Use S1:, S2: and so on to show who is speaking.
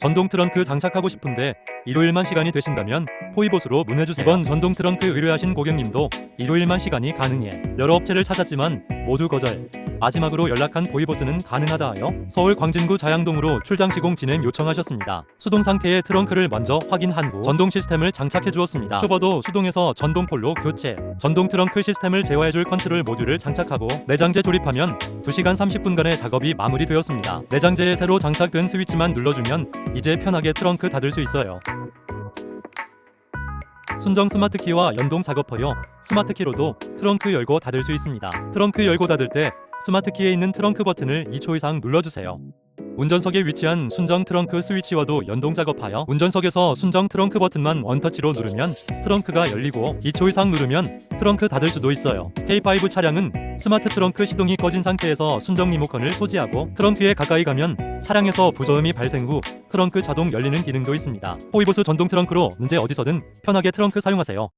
S1: 전동 트렁크 장착하고 싶은데 일요일만 시간이 되신다면 포이봇으로 문의주세요. 이번 전동 트렁크 의뢰하신 고객님도 일요일만 시간이 가능해 여러 업체를 찾았지만 모두 거절. 마지막으로 연락한 보이봇은 가능하다 하여 서울 광진구 자양동으로 출장 시공 진행 요청하셨습니다. 수동 상태의 트렁크를 먼저 확인한 후 전동 시스템을 장착해 주었습니다. 쇼버도 수동에서 전동 폴로 교체, 전동 트렁크 시스템을 제어해 줄 컨트롤 모듈을 장착하고 내장재 조립하면 2시간 30분간의 작업이 마무리되었습니다. 내장재에 새로 장착된 스위치만 눌러주면 이제 편하게 트렁크 닫을 수 있어요. 순정 스마트 키와 연동 작업하여 스마트 키로도 트렁크 열고 닫을 수 있습니다. 트렁크 열고 닫을 때 스마트 키에 있는 트렁크 버튼을 2초 이상 눌러주세요. 운전석에 위치한 순정 트렁크 스위치와도 연동 작업하여 운전석에서 순정 트렁크 버튼만 원터치로 누르면 트렁크가 열리고 2초 이상 누르면 트렁크 닫을 수도 있어요. K5 차량은 스마트 트렁크 시동이 꺼진 상태에서 순정 리모컨을 소지하고 트렁크에 가까이 가면 차량에서 부저음이 발생 후 트렁크 자동 열리는 기능도 있습니다. 호이보스 전동 트렁크로 언제 어디서든 편하게 트렁크 사용하세요.